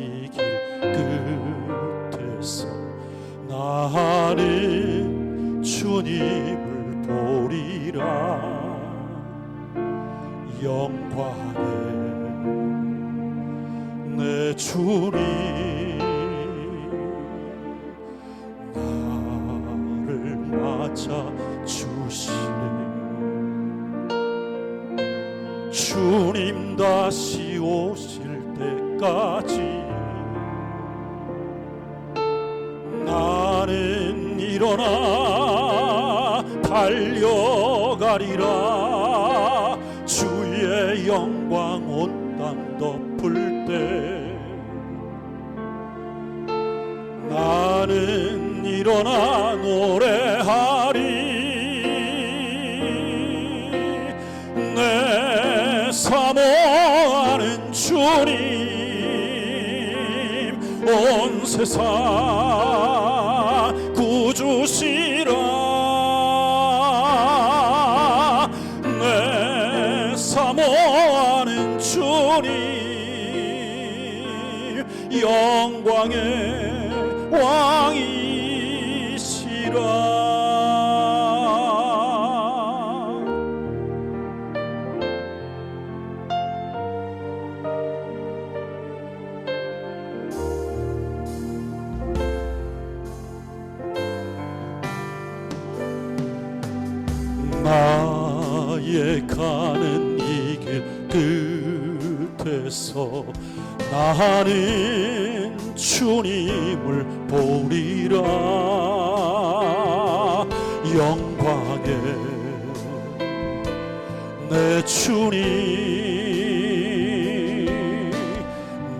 이 길 끝에서 나는 주님을 보리라. 영광에 내 주님 나를 맞아 주시네. 주님 다시 오실 때까지 일어나 달려가리라. 주의 영광 온 땅 덮을 때 나는 일어나 노래하리. 내 사모하는 주님 온 세상. 구 주시라. 내 사모하는 주님 영광의 나의 가는 이 길 끝에서 나는 주님을 보리라. 영광에 내 주님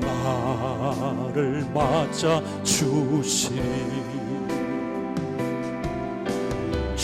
나를 맞아 주시니